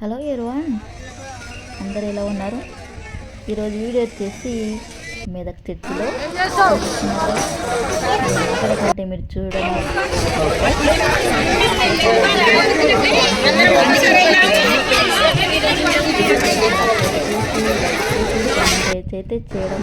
Hello ఎరువాన్. అందరు ఎలా ఉన్నారు? ఈరోజు వీడియో వచ్చేసి మెదక్ చర్చిలో అక్కడకంటే మీరు చూడడం. అయితే చేయడం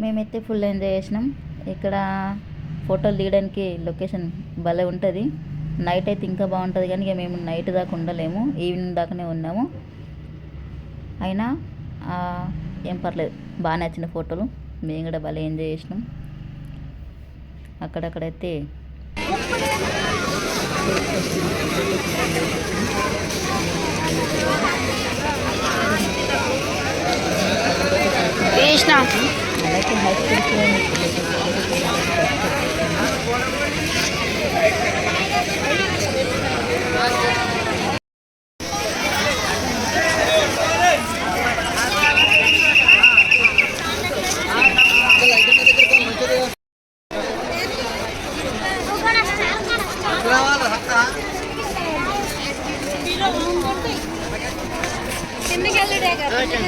మేమైతే ఫుల్ ఎంజాయ్ చేసినాం. ఇక్కడ ఫోటోలు తీయడానికి లొకేషన్ భలే ఉంటుంది. నైట్ అయితే ఇంకా బాగుంటుంది కానీ ఇక మేము నైట్ దాకా ఉండలేము. ఈవినింగ్ దాకానే ఉన్నాము. అయినా ఏం పర్లేదు. బాగా నచ్చిన ఫోటోలు మేము కూడా భలే ఎంజాయ్ చేసినాం. అక్కడక్కడైతే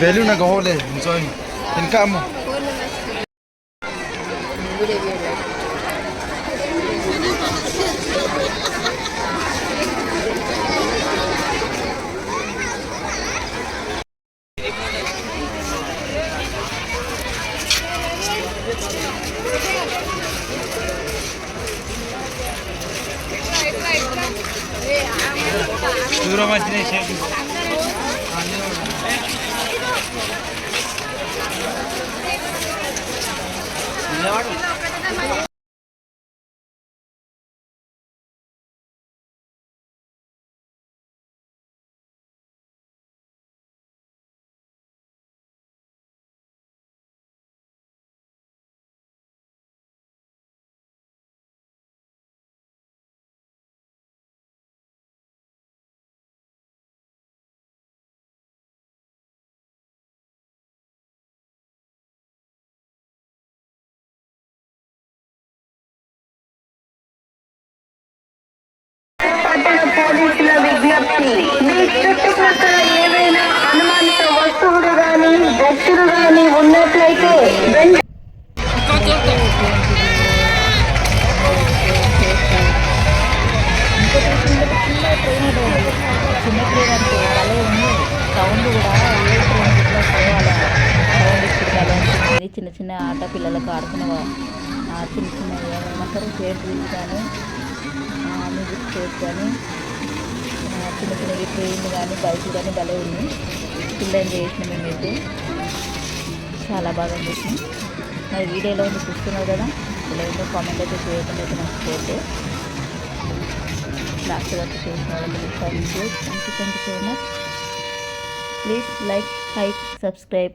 Value na go le, enjoy. Inka mo. Yeah. దూరం వచ్చినాయి పట్టణ విజ్ఞప్తి మీ చుట్టుపక్కల ఏవైనా అనుమానిత వస్తువులు గాని వ్యక్తులు గాని ఉన్నట్లయితే చిన్న చిన్న ఆట పిల్లలకు ఆడుకునే వా- చిన్న చిన్న ఏమంటారు షేడ్ రీల్స్ కానీ మ్యూజిక్ షేడ్ కానీ చిన్న చిన్నవి ట్రైన్ కానీ బైక్ కానీ భలే ఉన్నాయి ఫుల్ ఎంజాయ్ చేసినాం మేమైతే చాలా బాగా అనిపించింది. మరి వీడియోలో ఉంది చూస్తున్నావు కదా ఇలా ఏదో కామెంట్ అయితే చేయకుండా అయితే నాకు మర్చిపోతే లాస్ట్ వరకు చూసిన వాళ్ళకి thank you thank you thank you so much please like hike subscribe